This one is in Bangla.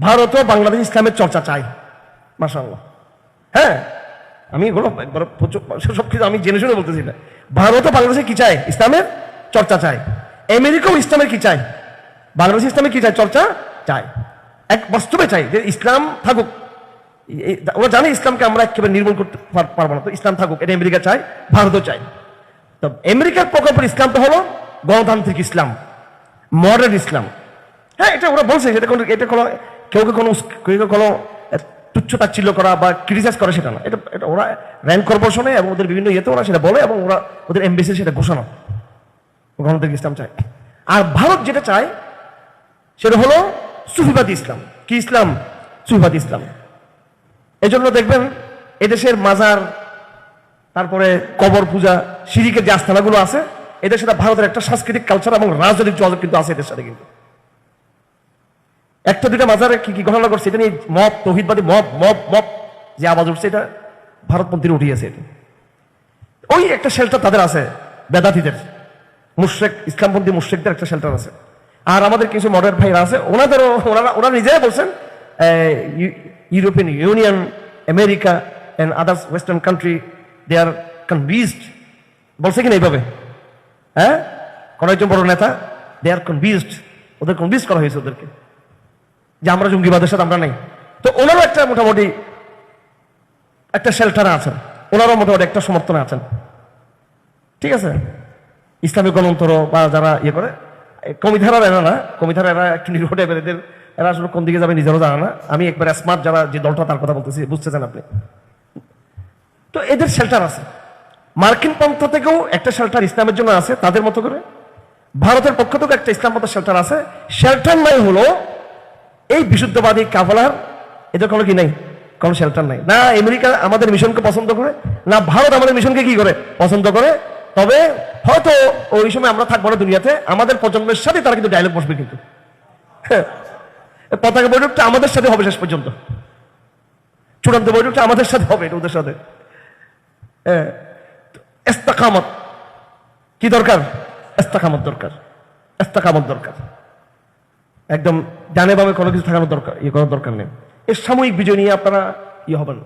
ভারতও বাংলাদেশ ইসলামের চর্চা চাই। মাসাল্লাহ হ্যাঁ আমি এগুলো সব কিছু আমি জেনে শুনে বলতেছি না। ভারতও বাংলাদেশে কি চায় ইসলামের চর্চা চায় আমেরিকাও ইসলামের কি চায় বাংলাদেশ ইসলামের কি চায় চর্চা চায় এক বাস্তবে চাই যে ইসলাম থাকুক। ওরা জানে ইসলামকে আমরা একেবারে নির্মূল করতে পার- পারব না। তো ইসলাম থাকুক, এটা আমেরিকা চায়, ভারতও চায়। তো আমেরিকার প্রকল্পের ইসলামটা হলো গণতান্ত্রিক ইসলাম মডার্ন ইসলাম। হ্যাঁ এটা ওরা বলছে, এটা কোনো এটা কোনো কেউ কেউ কোনো উস- কেউ কেউ কোনো তুচ্ছ তাচ্ছিল্য করা বা ক্রিটিসাইজ করে সেটা না। এটা এটা ওরা র্যান্ড কর্পোরেশনে এবং ওদের বিভিন্ন ইয়েতে ওরা সেটা বলে এবং ওরা ওদের এমবিসি সেটা ঘোষণা। গণতান্ত্রিক ইসলাম চায়। আর ভারত যেটা চায়, সেটা হলো সুফিবাদী ইসলাম। কি ইসলাম? সুফিবাদী ইসলাম। এজন্য দেখবেন এদেশের মাজার, তারপরে কবর পূজা, সিরিকের যে আস্থানাগুলো আছে, এদের সাথে ভারতের একটা সাংস্কৃতিক কালচার এবং রাজনৈতিক যোগাযোগ কিন্তু আছে এদের সাথে কিন্তু। একটা দুটা মাজারে কি কি ঘটনা করছে এটা নিয়ে মব, তহিদবাদী মব মব মব, যে আওয়াজ উঠছে, এটা ভারতপন্থীর উঠিয়েছে এটা। ওই একটা শেল্টার তাদের আছে, বেদাতিদের। মুশ্রেক, ইসলামপন্থী মুশ্রেকদের একটা শেল্টার আছে। আর আমাদের কিছু মডার্ন ভাইরা আছে, ওনাদেরও, ওনারা ওরা নিজেরাই বলছেন European Union, America and others western country they are convinced বলছে কিনা এইভাবে? হ্যাঁ? কোন একজন বড় নেতা দে আর কনভিজড ওদের কনভিজ করা হয়েছে ওদেরকে। যে আমরা জঙ্গিবাদের সাথে আমরা নেই। তো ওনারও একটা মোটামুটি একটা শেল্টার আছেন। ওনারও মোটামুটি একটা সমর্থনে আছেন। ঠিক আছে? ইসলামিক গণতন্ত্র বা যারা ইয়ে করে কমিধারার এরা না কমিধারা এরা একটু টাইপের এদের, এরা আসলে কোন দিকে যাবে নিজেরও জানা না। আমি একবার স্মার্ট যারা যে দলটা তার কথা বলতেছি, বুঝতেছেন আপনি? তো এদের শেল্টার আছে। মার্কিন পন্থা থেকেও একটা শেল্টার ইসলামের জন্য আছে, তাদের মতো করে। ভারতের পক্ষ থেকেও একটা ইসলাম মতো শেল্টার আছে। শেল্টার নাই হলো এই বিশুদ্ধবাদী কাফলার এদের কোনো কি নেই? কোনো শেল্টার নাই। না আমেরিকা আমাদের মিশনকে পছন্দ করে, না ভারত আমাদের মিশনকে কি করে পছন্দ করে? তবে হয়তো ওই সময় আমরা থাকব না দুনিয়াতে, আমাদের প্রজন্মের সাথে তারা কিন্তু ডায়লগ বসবে কিন্তু। হ্যাঁ। পতাকা বৈঠকটা আমাদের সাথে হবে শেষ পর্যন্ত। চূড়ান্ত বৈঠকটা আমাদের সাথে হবে ওদের সাথে। হ্যাঁ। এস্তাকামত কি দরকার? এস্তাকামত দরকার। এস্তাকামত দরকার। একদম ডানে বামে কোনো কিছু থাকানোর দরকার ইয়ে করার দরকার নেই। এর সাময়িক বিজয় নিয়ে আপনারা ইয়ে হবেন।